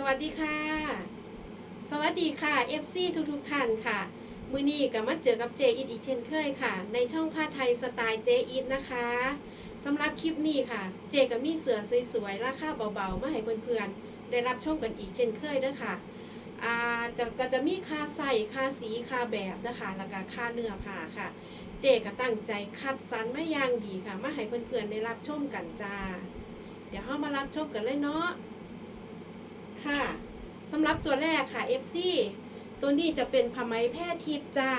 สวัสดีค่ะ สวัสดีค่ะ FC ทุกทุกท่านค่ะ มือนี้ก็มาเจอกับเจอิทอีกเช่นเคยค่ะ ในช่องผ้าไทยสไตล์เจอิทนะคะสำหรับคลิปนี้ค่ะ เจก็มีเสือสวยๆ ราคาเบาๆ มาให้เพื่อนๆ ได้รับชมกันอีกเช่นเคยด้วยค่ะอ่าจะก็จะมีค่าใส่ค่าสีค่าแบบนะคะแล้วก็ค่าเนื้อผ้าค่ะ เจก็ตั้งใจคัดสรรมาอย่างดีค่ะ มาให้เพื่อนๆ ได้รับชมกันจ้า เดี๋ยวเข้ามารับชมกันเลยเนาะ ค่ะสำหรับตัวแรกค่ะ FC ตัวนี้จะเป็นผ้าไหมแพรทิพย์จ้า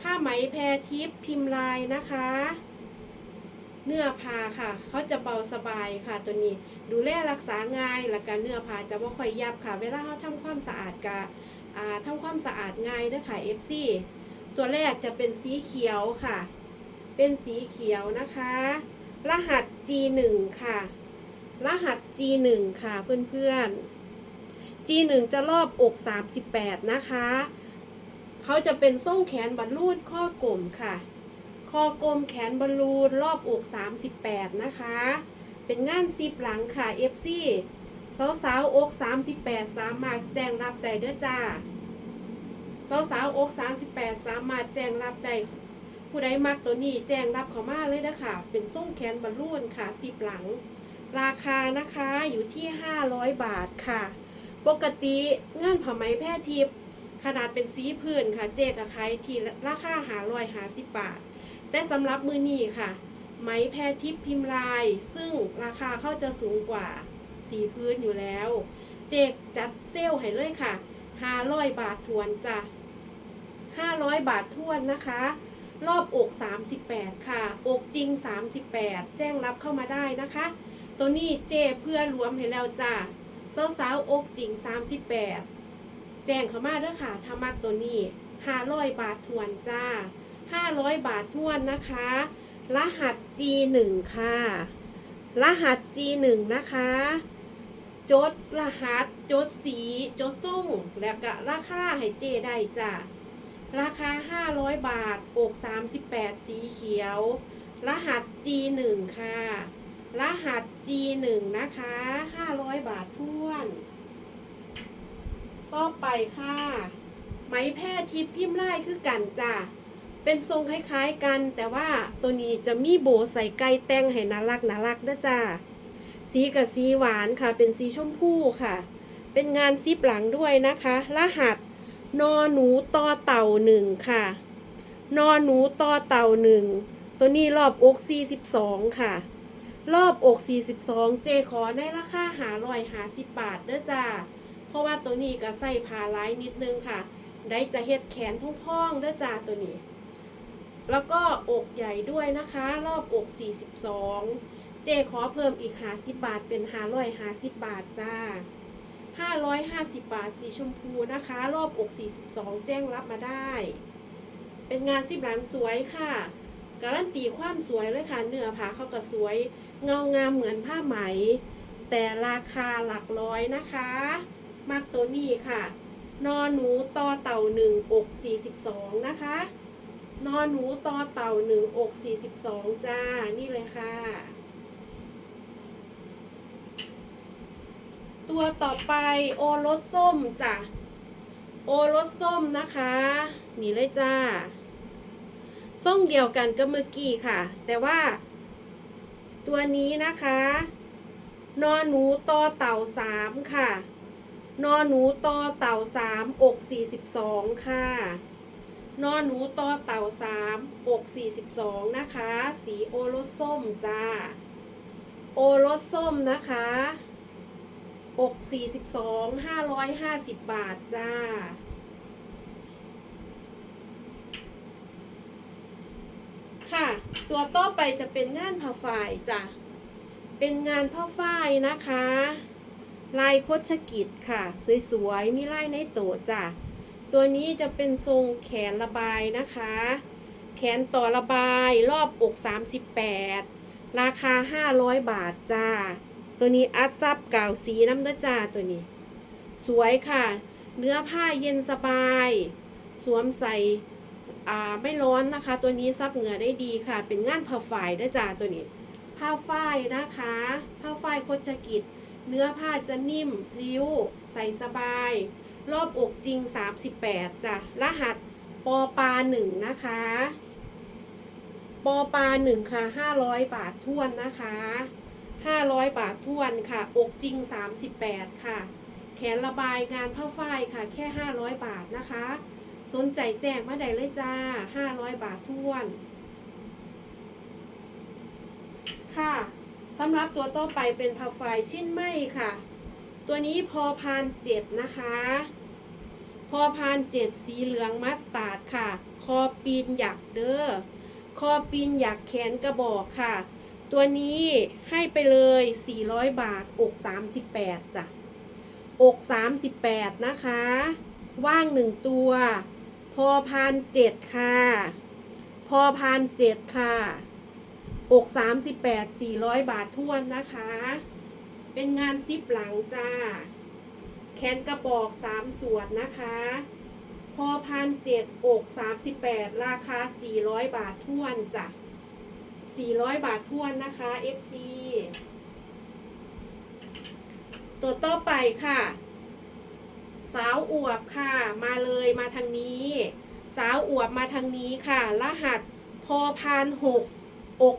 ผ้าไหมแพรทิพย์พิมพ์ลายนะคะ เนื้อผ้าค่ะ เขาจะเบาสบายค่ะ ตัวนี้ดูแลรักษาง่ายและกันเนื้อผ้าจะไม่ค่อยยับค่ะ เวลาเขาทำความสะอาดกะทำความสะอาดง่ายเด้อค่ะ FC ตัวแรกจะเป็นสีเขียวค่ะ เป็นสีเขียวนะคะ รหัส G1 ค่ะ รหัส G1 ค่ะเพื่อนๆ G1 จะรอบอก 38 นะคะ เขาจะเป็นส่งแขนบอลลูนข้อกลมค่ะคอกลมแขนบอลลูนรอบอก 38 นะคะ เป็นงานซิปหลังค่ะ FC สาวสาวอก 38 สามารถแจ้งรับได้เด้อจ้า สาวสาวอก 38 สามารถแจ้งรับได้ผู้ใดมักตัวนี้แจ้งรับเขามาเลยนะคะเป็นส่งแขนบอลลูนค่ะซิปหลัง ราคานะคะอยู่ที่ 500 บาทค่ะ ปกติงานผ้าไหมแพรทิพย์ขนาดเป็นสีพื้นค่ะ เจ๊กับขายที่ราคาหาร้อยหาสิบบาท แต่สำหรับมือนี้ค่ะ ไหมแพรทิพย์พิมพ์ลาย ซึ่งราคาเขาจะสูงกว่าสีพื้นอยู่แล้ว เจ๊จัดเซลให้เลยค่ะ500บาททวนจ้ะ500บาททวนนะคะ รอบอก 38 ค่ะ อกจริง 38 แจ้งรับเข้ามาได้นะคะ ตัวนี้เจเพื่อรวมให้แล้วจ้าสาสาวๆอกจริง 38 แจ้งเข้ามาเด้อค่ะถ้ามักตัวนี้ 500 บาททวนจ้า 500 บาททวนนะคะ รหัส G1 ค่ะ รหัส G1 นะคะ จดรหัส จดสี จดส่งแล้วก็ราคาให้เจได้จ้าราคา 500 บาทอก38 สีเขียว รหัส G1 ค่ะ รหัส G1 นะคะ 500 บาทท้วน ต่อไปค่ะ ไหมแพรทิพย์พิมพ์ลายคือกันจ้ะ เป็นทรงคล้ายๆกัน แต่ว่าตัวนี้จะมีโบใส่ไก่แต่งให้น่ารักน่ารักเด้อจ้าสีกับสีหวานค่ะ เป็นสีชมพูค่ะ เป็นงานซิปหลังด้วยนะคะ รหัสนอหนูต่อเต่าหนึ่งค่ะ นอหนูต่อเต่าหนึ่ง ตัวนี้รอบอก 42 ค่ะ รอบอก 42 เจขอในราคาหาร้อยหาสิบบาทเด้อจ้า เพราะว่าตัวนี้ก็ใส่ผ้าลายนิดนึงค่ะ ได้จะเฮ็ดแขนพ่องๆเด้อจ้าตัวนี้ แล้วก็อกใหญ่ด้วยนะคะ รอบอก 42 เจขอเพิ่มอีกหาสิบบาทเป็นหาร้อยหาสิบบาทจ้า 550 บาทสีชมพูนะคะ รอบอก 42 แจ้งรับมาได้ เป็นงานซิบหลังสวยค่ะ การันตีความสวยเลยค่ะเนื้อผ้าเขาก็สวย เงางามเหมือนผ้าไหม แต่ราคาหลักร้อยนะคะมักตัวนี้ค่ะ นอนหนูต่อเต่าหนึ่งอก42นะคะ นอนหนูต่อเต่าหนึ่งอก42จ้า นี่เลยค่ะ ตัวต่อไปโอรสส้มจ้ะ โอรสส้มนะคะ นี่เลยจ้า ส้มเดียวกันกับเมื่อกี้ค่ะ แต่ว่า ตัวนี้นะคะ นอหนูต่อเต่าสามค่ะ นอหนูต่อเต่าสามอกสี่สิบสองค่ะนอหนูต่อเต่าสามอกสี่สิบสองนะคะ สีโอรสส้มจ้า โอรสส้มนะคะอกสี่สิบสองห้าร้อยห้าสิบบาทจ้า ค่ะ ตัวต่อไปจะเป็นงานผ้าฝ้ายจ้ะ เป็นงานผ้าฝ้ายนะคะ ลายโคชกิจค่ะ สวยๆ มีลายในโตจ้ะ ตัวนี้จะเป็นทรงแขนระบายนะคะ แขนต่อระบายรอบอก 38 ราคา 500 บาทจ้า ตัวนี้อัดซับกาวสีน้ำเด้อจ้าตัวนี้ สวยค่ะ เนื้อผ้าเย็นสบาย สวมใส่ ไม่ร้อนนะคะ ตัวนี้ซับเหงื่อได้ดีค่ะ เป็นงานผ้าฝ้ายด้จ้าตัวนี้ ผ้าฝ้ายนะคะ ผ้าฝ้ายโคชกิจ เนื้อผ้าจะนิ่มพริ้ว ใส่สบาย รอบอกจริง 38จ้ะรหัสปอปาหนึ่งนะคะปอปาหนึ่งค่ะ 500 บาททวนนะคะ 500 บาททวนค่ะ อกจริง 38 ค่ะ แขนระบายงานผ้าฝ้ายค่ะ แค่ 500 บาทนะคะ สนใจแจ้งมาได้เลยจ้า500บาททวน ค่ะสำหรับตัวต่อไปเป็นผ้าฝ้ายชิ้นไหมค่ะ ตัวนี้พอพานเจ็ดนะคะ พอพานเจ็ดสีเหลืองมัสตาร์ดค่ะ คอปีนหยักเด้อคอปีนหยักแขนกระบอกค่ะ ตัวนี้ให้ไปเลย 400 บาท อก 38จ้ะ อก 38 นะคะ ว่างหนึ่งตัว พอพานเจ็ดค่ะ พอพานเจ็ดค่ะอก38 400บแปดสี่ร้อยบาททวนนะคะ เป็นงานซิปหลังจ้า แขนกระบอก3ส่วนนะคะ พอพันเจ็ดอก38ราคา400บาททวนจ้ะ400บาททวนนะคะ FC ตัวต่อไปค่ะ สาวอวบค่ะ มาเลยมาทางนี้ สาวอวบมาทางนี้ค่ะ รหัสพอพานหกอก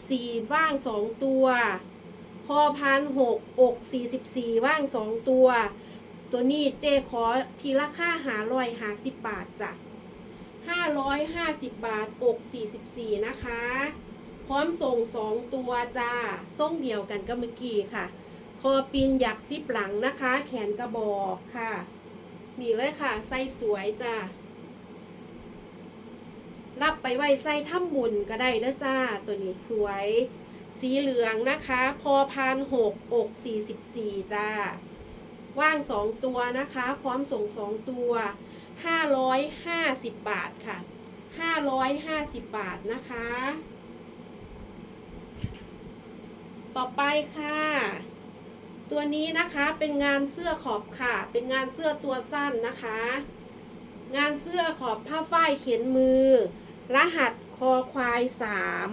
44ว่าง2ตัวพอพันหกอก44ว่าง2ตัว ตัวนี้เจขอทีละค่าหาร้อยหาสิบบาทจ้ะห้าร้อยห้าสิบบาทอกสี่สิบสี่นะคะ พร้อมส่งสองตัวจ้าส่งเดียวกันก็เมื่อกี้ค่ะ คอปีนหยักซิปหลังนะคะ แขนกระบอกค่ะมีเลยค่ะ ไส้สวยจ้ารับไปไว้ไส้ถ้ำบุญก็ได้นะจ้า ตัวนี้สวย สีเหลืองนะคะ พอพานหกอกสี่สิบสี่จ้า ว่างสองตัวนะคะ พร้อมส่งสองตัวห้าร้อยห้าสิบบาทค่ะห้าร้อยห้าสิบบาทนะคะ ต่อไปค่ะ ตัวนี้นะคะเป็นงานเสื้อขอบค่ะ เป็นงานเสื้อตัวสั้นนะคะ งานเสื้อขอบผ้าฝ้ายเขียนมือ รหัสคอควายสาม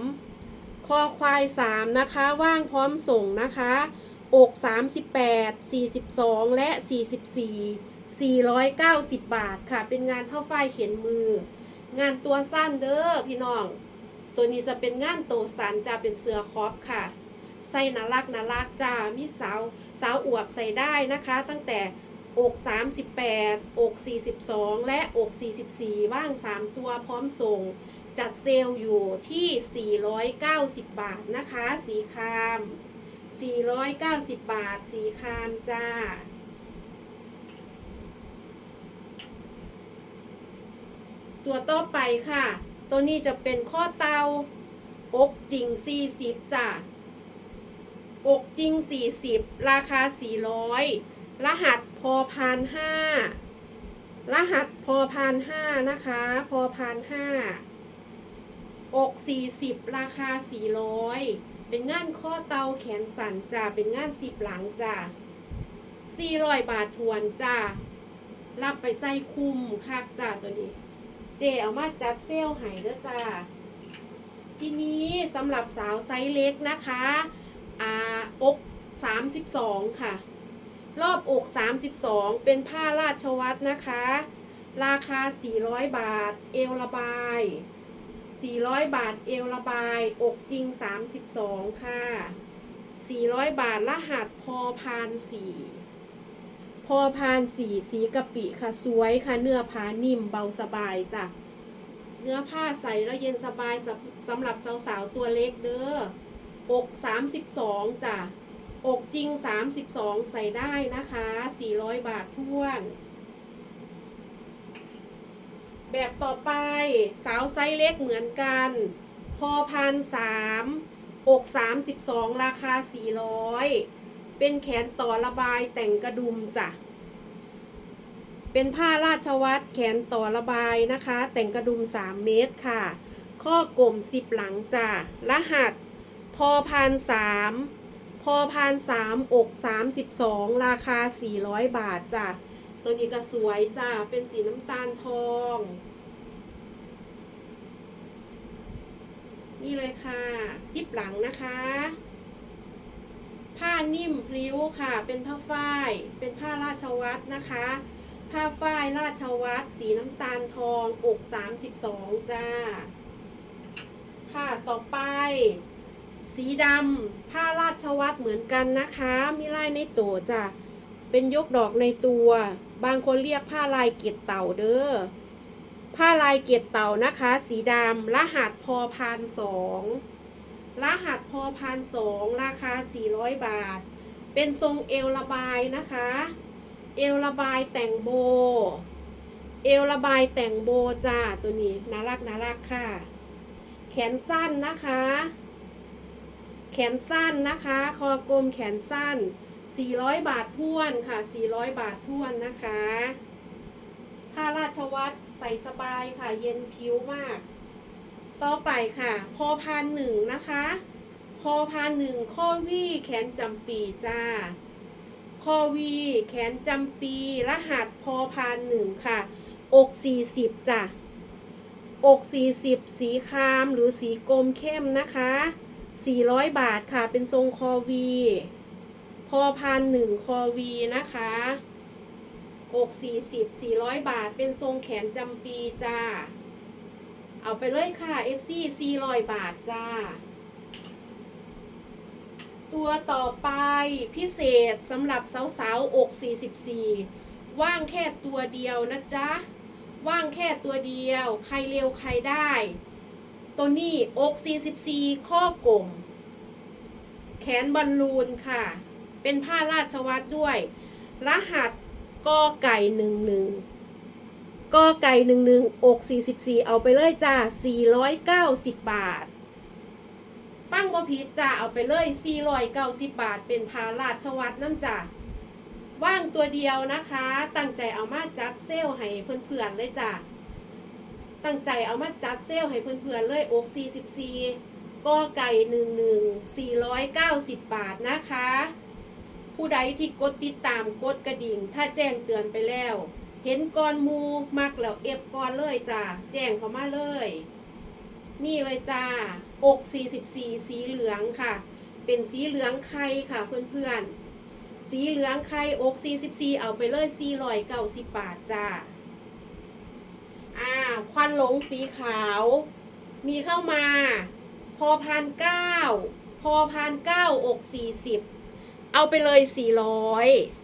คอควายสามนะคะ ว่างพร้อมส่งนะคะ อก38 42และ44 490บาทค่ะ เป็นงานผ้าฝ้ายเขียนมือ งานตัวสั้นเด้อพี่น้อง ตัวนี้จะเป็นงานโตสันจะเป็นเสื้อคอปค่ะใส่นารักนารักจ้ามีสาว สาวอวบใส่ได้นะคะ ตั้งแต่อก38 อก 42 และอก 44 ว่าง 3 ตัวพร้อมส่ง จัดเซลล์อยู่ที่ 490 บาทนะคะ สีคราม 490 บาท สีครามจ้าตัวต่อไปค่ะ ตัวนี้จะเป็นข้อเตาอกจริง 40จ้ะ อกจริง 40 ราคา 400 รหัสพอพานห้ารหัสพอพานห้านะคะ พอพานห้าอก40 ราคา 400 เป็นงานข้อเตาแขนสั่นจ้าเป็นงานสิบหลังจ้า400 บาททวนจ้ารับไปใส่คุ้มคักจ้าตัวนี้ เจเอามาจัดเซลล์ให้เด้อจ้าทีนี้สำหรับสาวไซส์เล็กนะคะ อ่าอก32ค่ะ รอบอก32เป็นผ้าราชวัตรนะคะ ราคา400บาท เอวระบาย400บาทเอวระบาย อกจริง32ค่ะ400บาทรหัสพอพานสี่พอพานสีสีกะปิค่ะสวยค่ะเนื้อผ้านิ่มเบาสบายจ้ะเนื้อผ้าใสแล้วเย็นสบายสำสำหรับสาวๆตัวเล็กเด้อ อก32จ้ะอกจริง32ใส่ได้นะคะ400บาทท้วน แบบต่อไปสาวไซส์เล็กเหมือนกัน พอพันสามอก32ราคา400เป็นแขนต่อระบายแต่งกระดุมจ้ะเป็นผ้าราชวัตรแขนต่อระบายนะคะ แต่งกระดุม 3 เมตรค่ะ ข้อกลม10 หลังจ้ะรหัส พอพันสามพอพันสามอก32ราคา400บาทจ้ะตัวนี้ก็สวยจ้ะเป็นสีน้ำตาลทอง นี่เลยค่ะซิปหลังนะคะ ผ้านิ่มพลิ้วค่ะ เป็นผ้าฝ้าย เป็นผ้าราชวัตรนะคะ ผ้าฝ้ายราชวัตรสีน้ำตาลทองอก32จ้า ค่ะต่อไป สีดำผ้าราชวัตรเหมือนกันนะคะ มีลายในตัวจ้ะเป็นยกดอกในตัว บางคนเรียกผ้าลายเกล็ดเต่าเด้อผ้าลายเกล็ดเต่านะคะ สีดำรหัสพอพานสองรหัสพอพานสองราคา 400 บาท เป็นทรงเอวระบายนะคะ เอวระบายแต่งโบ เอวระบายแต่งโบจ้าตัวนี้น่ารักน่ารักค่ะ แขนสั้นนะคะ นสั้นนะคะ คอกลมแขนสั้น 400 บาทท้วนค่ะ 400 บาทท้วนนะคะ ผ้าราชวัตรใส่สบายค่ะ เย็นผิวมาก ต่อไปค่ะ พอพานหนึ่งนะคะ พอพานหนึ่งข้อวี่แขนจำปีจ้าคอวีแขนจำปี รหัสพอพานหนึ่งค่ะ อก40จ้ะอก40 สีครามหรือสีกรมเข้มนะคะ 400 บาทค่ะ เป็นทรงคอวี พอพานหนึ่งคอวีนะคะอก40 400 บาท เป็นทรงแขนจำปีจ้า เอาไปเลยค่ะ FC 400 บาทจ้า ตัวต่อไปพิเศษสำหรับสาวๆอก 44 ว่างแค่ตัวเดียวนะจ๊ะ ว่างแค่ตัวเดียว ใครเร็วใครได้ ตัวนี้อก44 ข้อกลม แขนบอลลูนค่ะ เป็นผ้าราชวัตรด้วย รหัสกอไก่หนึ่งหนึ่งกอไก่หนึ่งหนึ่งอก44เอาไปเลยจ้า490บาท ฟังบ่ผิดจ้าเอาไปเลย490บาท เป็นพาราชวัตรน้ำจ้าว่างตัวเดียวนะคะ ตั้งใจเอามาจัดเซลให้เพื่อนๆเลยจ้า ตั้งใจเอามาจัดเซลล์ให้เพื่อนๆเลยอก44ก็ไก่11 490 บาทนะคะ ผู้ใดที่กดติดตามกดกระดิ่ง ถ้าแจ้งเตือนไปแล้ว เห็นกอนมูมักแล้วเอฟกอนเลยจ้าแจ้งเขามาเลย นี่เลยจ้าอก44 สีเหลืองค่ะ เป็นสีเหลืองไข่ค่ะเพื่อนๆสีเหลืองไข่อก44เอาไปเลย490บาทจ้า ควันหลงสีขาว มีเข้ามา พอพันเก้าพอพันเก้าอก40เอาไปเลย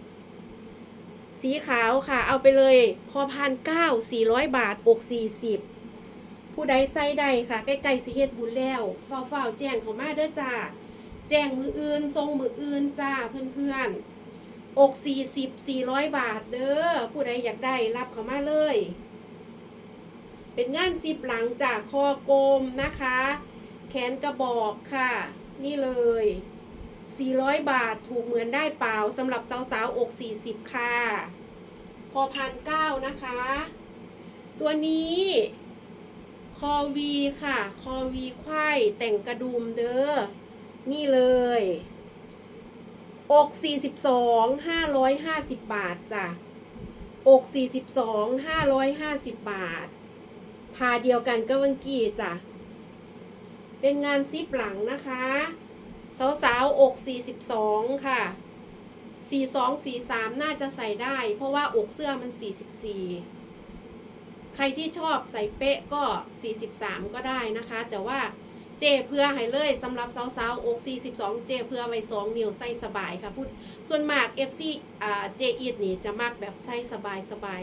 400สีขาวค่ะ เอาไปเลยพอพันเก้า400บาทอก40ผู้ใดใส่ใดค่ะ ใกล้ๆสิเฮ็ดบุญแล้วเฝ้าวๆแจ้งเขามาเด้อจ้าแจ้งมืออื่นทรงมืออื่นจ้าเพื่อนๆอกสี่สิบสี่ร้อยบาทเด้อผู้ใดอยากได้รับเขามาเลย เป็นงานสิบหลังจากคอโกมนะคะ แขนกระบอกค่ะ นี่เลย 400 บาทถูกเหมือนได้เปล่าสำหรับสาวๆอก 40 ค่ะ พอพันเก้านะคะ ตัวนี้คอวีค่ะ คอวีไขว้แต่งกระดุมเด้อ นี่เลย อก 42 550 บาทจ้ะ อก 42 550 บาท พาเดียวกันก็วังกี้จ้ะ เป็นงานซิปหลังนะคะ สาวสาวอก 42 ค่ะ 42 43 น่าจะใส่ได้ เพราะว่าอกเสื้อมัน 44 ใครที่ชอบใส่เป๊ะก็ 43 ก็ได้นะคะ แต่ว่าเจเพื่อให้เลยสำหรับสาวๆอก 42 เจเพื่อไว้ 2 นิ้วใส่สบายค่ะพูดส่วนมาก FC อ่าเจอีดนี่จะมากแบบใส่สบายสบาย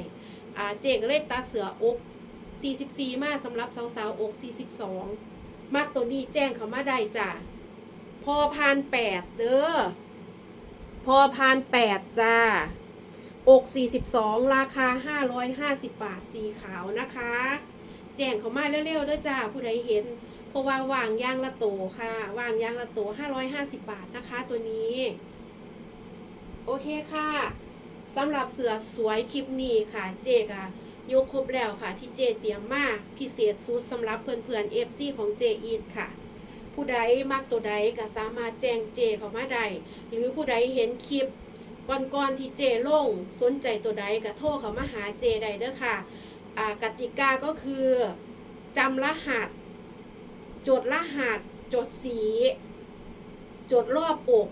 อ่าเจก็เลยตัดเสืออก 44 มาสำหรับสาวๆอก42มากตัวนี้แจ้งเขามาได้จ้ะ พอพานแปดเด้อ พอพานแปดจ้า อก42 ราคา 550 บาทสีขาวนะคะ แจ้งเขามาเร็วๆเด้อจ้า ผู้ใดเห็น เพราะว่าวางยางละโตค่ะ วางยางละโต 550 บาทนะคะตัวนี้ โอเคค่ะสำหรับเสือสวยคลิปนี้ค่ะ เจกอะ ยกครบแล้วค่ะ ที่เจเตรียมมาพิเศษสุดสำหรับเพื่อนๆ FC ของเจอีทค่ะ ผู้ใดมักตัวใดก็สามารถแจ้งเจเข้ามาได้หรือผู้ใดเห็นคลิปก่อนๆที่เจลงสนใจตัวใดก็โทรเข้ามาหาเจได้เด้อค่ะอ่ากติกาก็คือจำรหัส จดรหัส จดสี จดรอบอก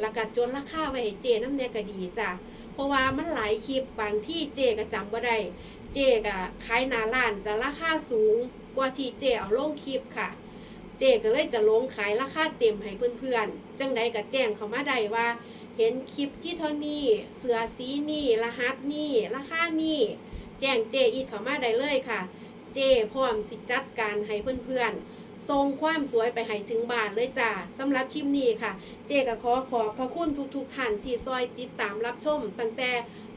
แล้วก็จนราคาไว้ให้เจน้ำแนกดีจ้ะ เพราะว่ามันหลายคลิปบางที่เจก็จำบ่ได้เจก็ขายหนาร้านจะราคาสูงกว่าที่เจเอาลงคลิปค่ะ เจก็เลยจะลงขายราคาเต็มให้เพื่อนๆ จังใดก็แจ้งเขามาได้ว่า เห็นคลิปที่เท่านี้เสือสีนี่รหัสนี่ราคานี่แจ้งเจอีกเขามาได้เลยค่ะ เจพร้อมสิจัดการให้เพื่อนๆ ส่งความสวยไปให้ถึงบ้านเลยจ้าสำหรับคลิปนี้ค่ะ เจก็ขอขอบพระคุณทุกๆท่านที่ซอยติดตามรับชม ตั้งแต่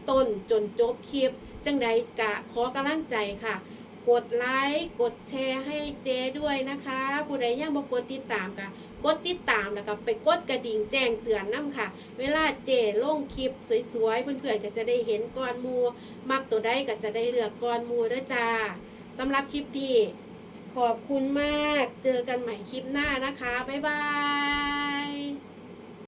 ต้นจนจบคลิป จังใดกะขอกำลังใจค่ะ กดไลค์กดแชร์ให้เจด้วยนะคะ ผู้ใดยังบ่กดติดตามกะกดติดตามแล้วก็ไปกดกระดิ่งแจ้งเตือนนํค่ะ เวลาเจลงคลิปสวยๆ เพื่อนๆก็จะได้เห็นก่อนมูมักตัวใดก็จะได้เลือกก่อนมูเด้อจ้าสำหรับคลิปนี้ ขอบคุณมาก เจอกันใหม่คลิปหน้านะคะ บ๊ายบาย